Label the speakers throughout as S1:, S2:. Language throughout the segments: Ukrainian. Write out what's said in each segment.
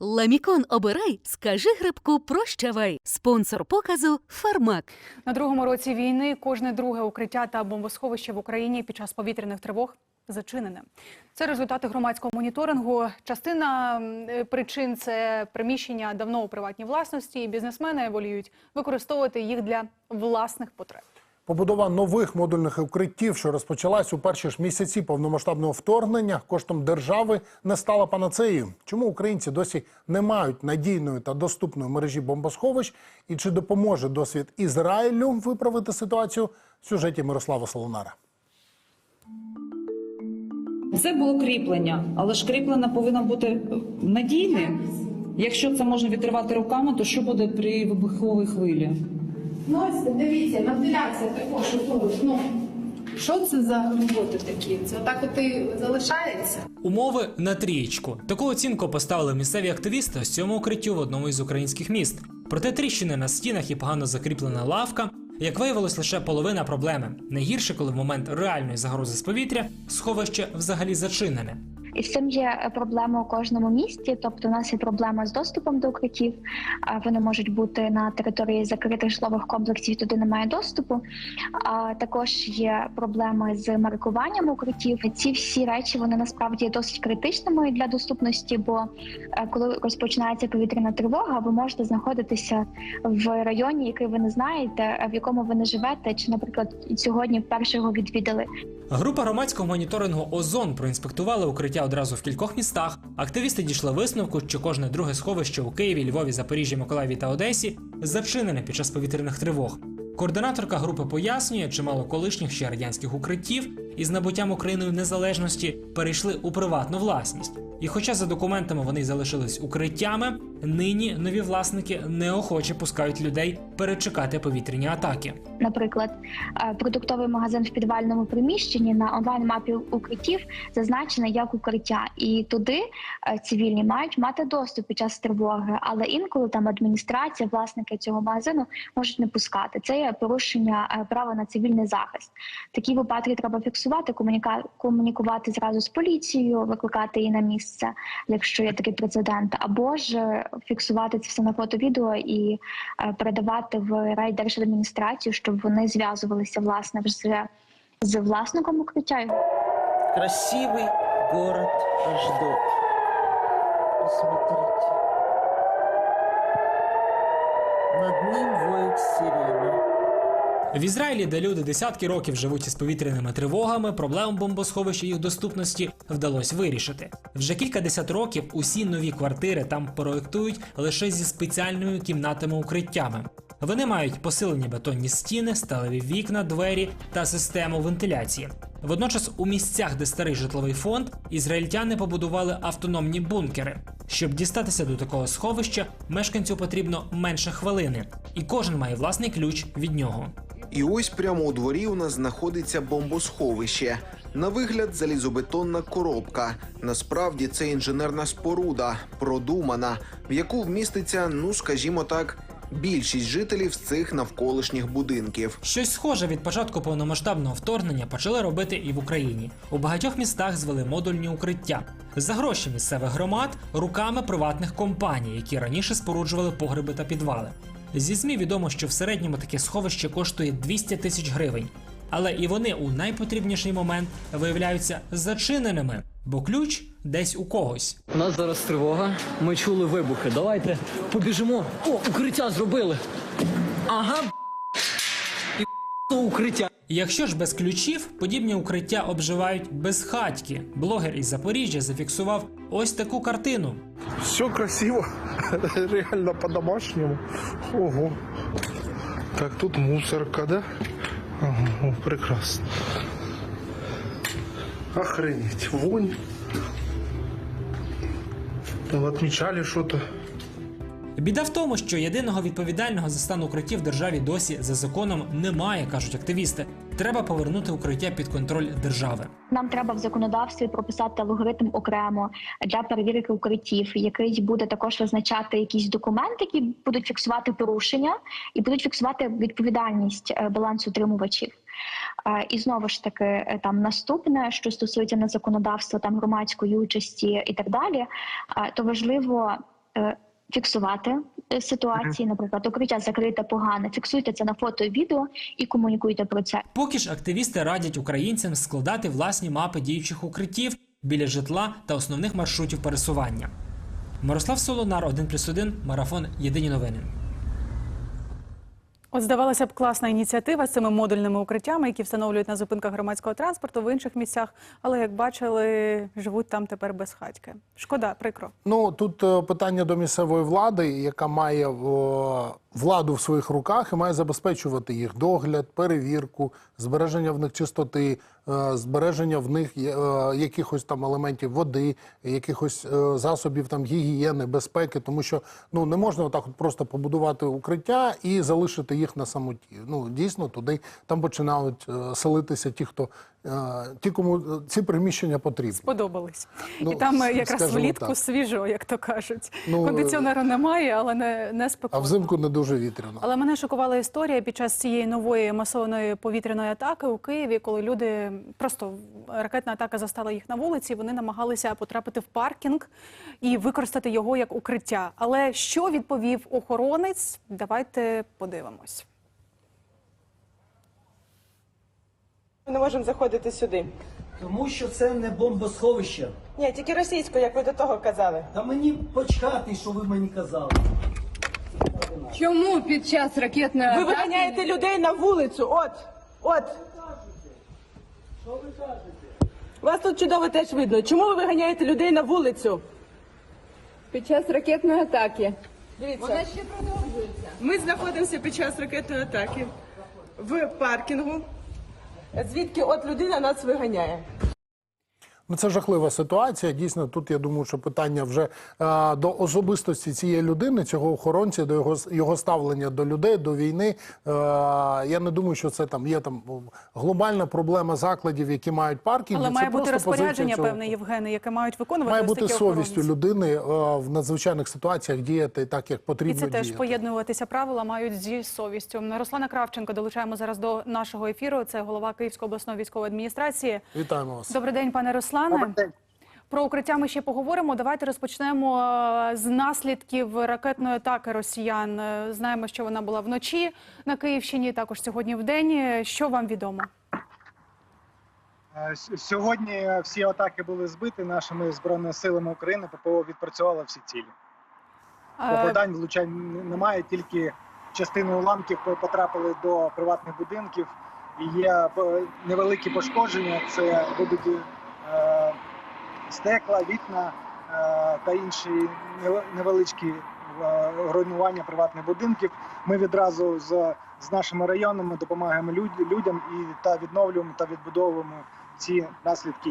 S1: Ламікон обирай, скажи грибку прощавай. Спонсор показу Фармак.
S2: На другому році війни кожне друге укриття та бомбосховище в Україні під час повітряних тривог зачинене. Це результати громадського моніторингу. Частина е, причин це приміщення давно у приватній власності, і бізнесмени воліють використовувати їх для власних потреб.
S3: Побудова нових модульних укриттів, що розпочалась у перші ж місяці повномасштабного вторгнення, коштом держави не стала панацеєю. Чому українці досі не мають надійної та доступної мережі бомбосховищ? І чи допоможе досвід Ізраїлю виправити ситуацію? В сюжеті Мирослава Солонара.
S4: Це було кріплення, але ж кріплення повинно бути надійним. Якщо це можна відривати руками, то що буде при вибуховій хвилі?
S5: Ну, ось дивіться, вентиляція також тут. Ну, що це за роботи такі? Це отак от і залишається?
S6: Умови на трієчку. Таку оцінку поставили місцеві активісти з цьому укриттю в одному із українських міст. Проте тріщини на стінах і погано закріплена лавка, як виявилось, лише половина проблеми. Найгірше, коли в момент реальної загрози з повітря сховище взагалі зачинене.
S7: І з цим є е, проблема у кожному місті. Тобто, у нас є проблема з доступом до укриттів. Вони можуть бути на території закритих житлових комплексів, туди немає доступу. А також є проблеми з маркуванням укриттів. Ці всі речі вони насправді є досить критичними для доступності. Бо е, коли розпочинається повітряна тривога, ви можете знаходитися в районі, який ви не знаєте, в якому ви не живете, чи, наприклад, сьогодні вперше його відвідали.
S6: Група громадського моніторингу Озон проінспектувала укриття одразу в кількох містах. Активісти дійшли висновку, що кожне друге сховище у Києві, Львові, Запоріжжі, Миколаєві та Одесі зачинене під час повітряних тривог. Координаторка групи пояснює, чимало колишніх ще радянських укриттів із набуттям Україною незалежності перейшли у приватну власність. І хоча за документами вони залишились укриттями, нині нові власники неохоче пускають людей перечекати повітряні атаки.
S7: Наприклад, е, продуктовий магазин в підвальному приміщенні на онлайн-мапі укриттів зазначений як укриття, і туди е, цивільні мають мати доступ під час тривоги, але інколи там адміністрація, власники цього магазину можуть не пускати. Це є порушення е, права на цивільний захист. Такі випадки треба фіксувати, комунікувати зразу з поліцією, викликати її на місце, якщо є такий прецедент, або ж е, фіксувати це все на фото-відео і е, передавати в райдержадміністрацію, щоб вони зв'язувалися власне вже з власником укриття.
S8: Красивый город Аждот. Посмотрите. Над ним воет сирена.
S6: В Ізраїлі, де люди десятки років живуть із повітряними тривогами, проблему бомбосховища їх доступності вдалося вирішити. Вже кількадесят років усі нові квартири там проектують лише зі спеціальними кімнатами-укриттями. Вони мають посилені бетонні стіни, сталеві вікна, двері та систему вентиляції. Водночас, у місцях, де старий житловий фонд, ізраїльтяни побудували автономні бункери. Щоб дістатися до такого сховища, мешканцю потрібно менше хвилини, і кожен має власний ключ від нього.
S9: І ось прямо у дворі у нас знаходиться бомбосховище. На вигляд залізобетонна коробка. Насправді це інженерна споруда, продумана, в яку вміститься, ну скажімо так, більшість жителів з цих навколишніх будинків.
S6: Щось схоже від початку повномасштабного вторгнення почали робити і в Україні. У багатьох містах звели модульні укриття за гроші місцевих громад руками приватних компаній, які раніше споруджували погреби та підвали. Зі ЗМІ відомо, що в середньому таке сховище коштує 200 тисяч гривень. Але і вони у найпотрібніший момент виявляються зачиненими, бо ключ десь у когось.
S10: У нас зараз тривога. Ми чули вибухи. Давайте побіжимо. О, укриття зробили. Ага. І то укриття.
S6: Якщо ж без ключів, подібні укриття обживають безхатьки. Блогер із Запоріжжя зафіксував ось таку картину.
S11: Все красиво, реально по-домашнему. Ого. Так, тут мусорка, да? Ага, прекрасно. Охренеть, вонь. Там отмечали что-то.
S6: Біда в тому, що єдиного відповідального за стан укриттів в державі досі за законом немає, кажуть активісти. Треба повернути укриття під контроль держави.
S7: Нам треба в законодавстві прописати алгоритм окремо для перевірки укриттів, який буде також визначати якісь документи, які будуть фіксувати порушення і будуть фіксувати відповідальність е, балансоутримувачів. Е, І знову ж таки, е, там наступне, що стосується на законодавства там громадської участі і так далі, то важливо фіксувати ситуації. Наприклад, укриття закрите погано. Фіксуйте це на фото і відео і комунікуйте про це.
S6: Поки ж активісти радять українцям складати власні мапи діючих укриттів біля житла та основних маршрутів пересування. Мирослав Солонар, 1+,1, марафон. Єдині новини.
S2: От здавалося б, класна ініціатива з цими модульними укриттями, які встановлюють на зупинках громадського транспорту в інших місцях. Але як бачили, живуть там тепер без хатьки. Шкода, прикро.
S3: Ну тут е, питання до місцевої влади, яка має владу в своїх руках і має забезпечувати їх догляд, перевірку, збереження в них чистоти, е, збереження в них е, якихось там елементів води, якихось е, засобів там гігієни, безпеки, тому що ну не можна отак от просто побудувати укриття і залишити їх на самоті. Ну дійсно туди там починають селитися ті, хто ті, кому е, ці приміщення потрібні.
S2: Сподобались.
S3: Ну,
S2: і там е, якраз влітку
S3: так.
S2: свіжо, як то кажуть.
S3: Ну,
S2: Кондиціонера немає, але не, не
S3: А взимку не дуже вітряно.
S2: Але мене шокувала історія під час цієї нової масованої повітряної атаки у Києві, коли люди просто ракетна атака застала їх на вулиці. Вони намагалися потрапити в паркінг і використати його як укриття. Але що відповів охоронець? Давайте подивимось.
S12: Ми не можемо заходити сюди.
S10: Тому що це не бомбосховище.
S12: Ні, тільки російською, як ви до того казали.
S10: Та мені почати, що ви мені казали.
S5: Чому під час ракетної
S12: Ви виганяєте людей на вулицю. От, от. Що ви кажете? Вас тут чудово теж видно. Чому ви виганяєте людей на вулицю?
S5: під час ракетної атаки?
S12: Дивіться,
S5: Вона ще продовжується.
S12: ми знаходимося під час ракетної атаки в паркінгу, звідки от людина нас виганяє.
S3: Ну, це жахлива ситуація. Дійсно, тут я думаю, що питання вже е, до особистості цієї людини, цього охоронця, до його його ставлення до людей, до війни. Е, я не думаю, що це там є там глобальна проблема закладів, які мають паркінги.
S2: Але
S3: Це
S2: має бути розпорядження
S3: цього.
S2: певне, Євгене, яке мають виконувати
S3: Має бути совістю людини е, в надзвичайних ситуаціях діяти так, як
S2: І
S3: потрібно
S2: це теж поєднуватися правила мають зі совістю. Руслана Кравченко долучаємо зараз до нашого ефіру. Це голова Київської обласної військової адміністрації.
S3: Вітаємо вас.
S2: Добрий день, пане Руслане. Про укриття ми ще поговоримо. Давайте розпочнемо е, з наслідків ракетної атаки росіян. Е, Знаємо, що вона була вночі на Київщині, також сьогодні в день. Що вам відомо?
S13: Е, с- Сьогодні всі атаки були збиті нашими збройними силами України. ППО відпрацювало всі цілі.
S2: Е,
S13: Попадань влучань немає, тільки частини уламків по- потрапили до приватних будинків. І є е, невеликі пошкодження. Це е, стекла, вікна е, та інші невеличкі е, руйнування приватних будинків. Ми відразу з, з нашими районами допомагаємо люд- людям і та відновлюємо та відбудовуємо ці наслідки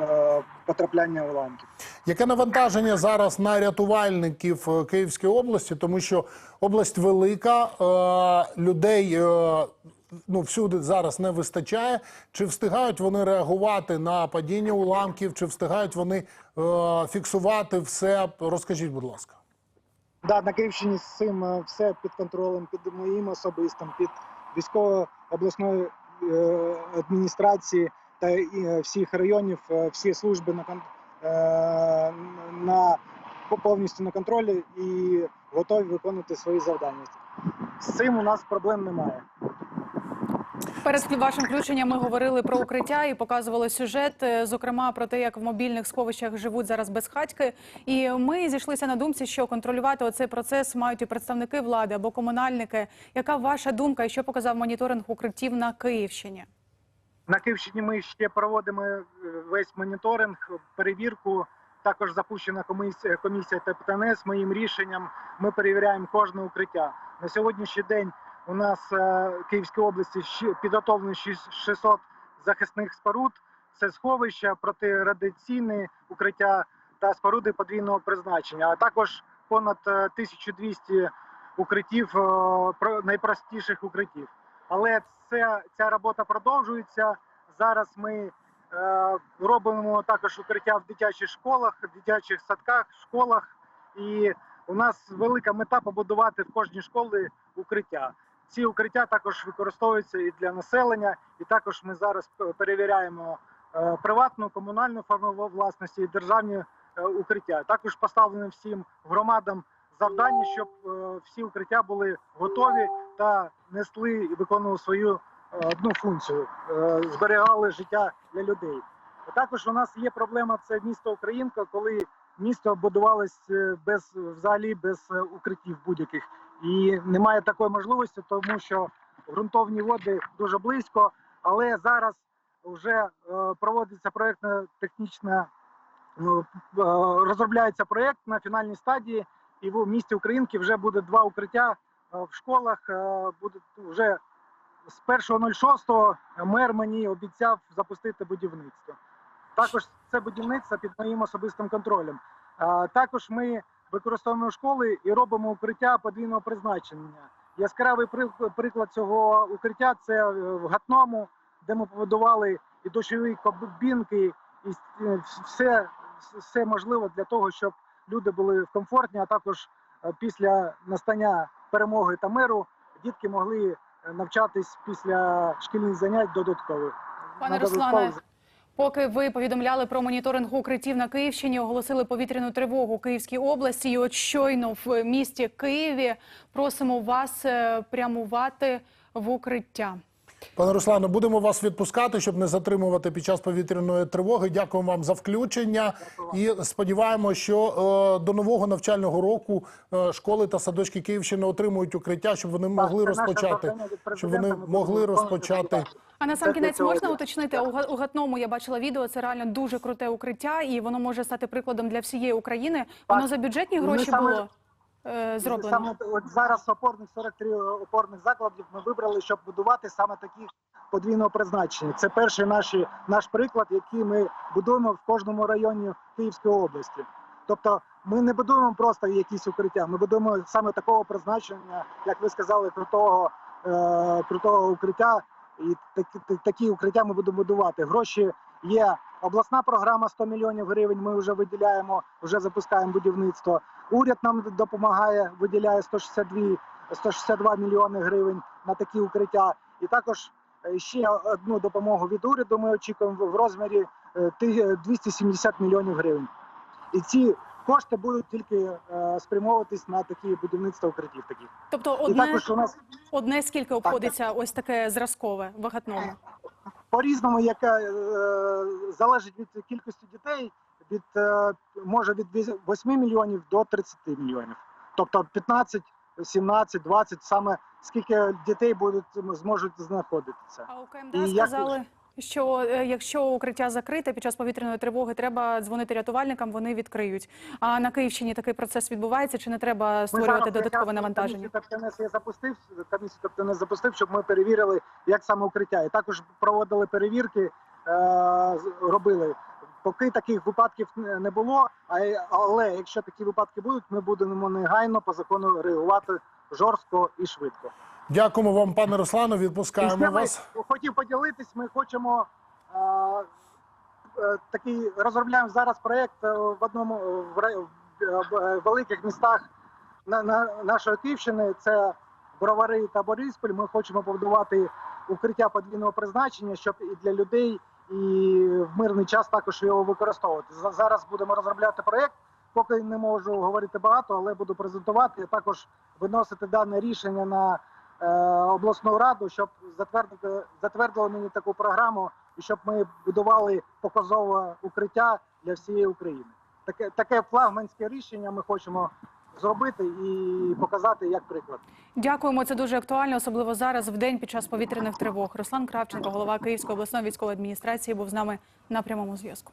S13: е, потрапляння уламків.
S3: Яке навантаження зараз на рятувальників е, Київської області, тому що область велика, е, людей е, ну всюди зараз не вистачає. Чи встигають вони реагувати на падіння уламків, чи встигають вони е, фіксувати все? Розкажіть, будь ласка.
S13: Да, на Київщині з цим е, все під контролем, під моїм особистим, під військово обласної е, адміністрації та е, всіх районів, е, всі служби на е, на повністю на контролі і готові виконувати свої завдання. З цим у нас проблем немає.
S2: Перед вашим включенням ми говорили про укриття і показували сюжет, е, зокрема про те, як в мобільних сховищах живуть зараз безхатьки. І ми зійшлися на думці, що контролювати оцей процес мають і представники влади або комунальники. Яка ваша думка і що показав моніторинг укриттів на Київщині?
S13: На Київщині ми ще проводимо е, весь моніторинг, перевірку. Також запущена комісія, комісія ТПТНС. Моїм рішенням ми перевіряємо кожне укриття. На сьогоднішній день у нас е, в Київській області підготовлено шість- 600 захисних споруд. Це сховища, протирадіаційні укриття та споруди подвійного призначення, а також понад е, 1200 укриттів, е, про- найпростіших укриттів. Але це, ця робота продовжується. Зараз ми е, робимо також укриття в дитячих школах, в дитячих садках, школах. І у нас велика мета побудувати в кожній школі укриття. Ці укриття також використовуються і для населення, і також ми зараз перевіряємо е, приватну, комунальну форму власності і державні е, укриття. Також поставлено всім громадам завдання, щоб е, всі укриття були готові та несли і виконували свою одну функцію, зберігали життя для людей. Також у нас є проблема це місто Українка, коли місто будувалось е, без взагалі без е, укриттів будь-яких, і немає такої можливості, тому що ґрунтовні води дуже близько. Але зараз вже е, проводиться проєктна технічна е, розробляється проєкт на фінальній стадії, і в місті Українки вже буде два укриття в школах. Буде вже з 1.06 мер мені обіцяв запустити будівництво. Також це будівництво під моїм особистим контролем. Також ми використовуємо школи і робимо укриття подвійного призначення. Яскравий приклад цього укриття це е, в Гатному, де ми побудували і дощові кабінки, і е, все, все можливе для того, щоб люди були в комфортні, а також е, після настання перемоги та миру дітки могли навчатись після шкільних занять додаткових.
S2: Пане Руслане, поки ви повідомляли про моніторинг укриттів на Київщині, оголосили повітряну тривогу у Київській області. І от щойно в місті Києві просимо вас е, прямувати в укриття.
S3: Пане Руслане, будемо вас відпускати, щоб не затримувати під час повітряної тривоги. Дякуємо вам за включення і сподіваємося, що е, до нового навчального року е, школи та садочки Київщини отримують укриття, щоб вони могли розпочати, щоб вони могли розпочати.
S2: А на сам кінець можна уточнити у Га- Гатному. Я бачила відео. Це реально дуже круте укриття, і воно може стати прикладом для всієї України. Воно за бюджетні гроші було зроблено.
S13: Саме от зараз опорних 43 опорних закладів ми вибрали, щоб будувати саме такі подвійного призначення. Це перший наш, наш приклад, який ми будуємо в кожному районі Київської області. Тобто ми не будуємо просто якісь укриття, ми будуємо саме такого призначення, як ви сказали, крутого, е, крутого укриття. І такі, такі укриття ми будемо будувати. Гроші є. Обласна програма 100 мільйонів гривень. Ми вже виділяємо, вже запускаємо будівництво. Уряд нам допомагає, виділяє 162, 162 мільйони гривень на такі укриття. І також е, ще одну допомогу від уряду ми очікуємо в розмірі е, 270 мільйонів гривень. І ці кошти будуть тільки е, спрямовуватись на такі будівництва укриттів. Таких
S2: Тобто одне,
S13: також у нас
S2: одне скільки обходиться ось таке зразкове в Гатному?
S13: по-різному, яка е, залежить від кількості дітей, від е, може від 8 мільйонів до 30 мільйонів. Тобто 15, 17, 20, саме скільки дітей будуть зможуть знаходитися.
S2: А у КМДА сказали, що е, якщо укриття закрите під час повітряної тривоги, треба дзвонити рятувальникам, вони відкриють. А на Київщині такий процес відбувається, чи не треба створювати додаткове навантаження?
S13: Комісію я запустив, комісію ТПНС запустив, щоб ми перевірили, як саме укриття. І також проводили перевірки, е, робили. Поки таких випадків не було, але якщо такі випадки будуть, ми будемо негайно по закону реагувати жорстко і швидко.
S3: Дякуємо вам, пане Руслане.
S13: І
S3: Відпускаємо
S13: ми
S3: вас.
S13: хотів поділитись. Ми хочемо е, е, такий розробляємо зараз проєкт е, в одному в, в великих містах на, на нашої Київщини. Це Бровари та Бориспіль. Ми хочемо побудувати укриття подвійного призначення, щоб і для людей, і в мирний час також його використовувати. За- Зараз будемо розробляти проєкт. Поки не можу говорити багато, але буду презентувати. а Також виносити дане рішення на обласну раду, щоб затвердити затвердили мені таку програму, і щоб ми будували показове укриття для всієї України. Таке таке флагманське рішення ми хочемо зробити і показати як приклад.
S2: Дякуємо. Це дуже актуально, особливо зараз, в день під час повітряних тривог. Руслан Кравченко, голова Київської обласної військової адміністрації, був з нами на прямому зв'язку.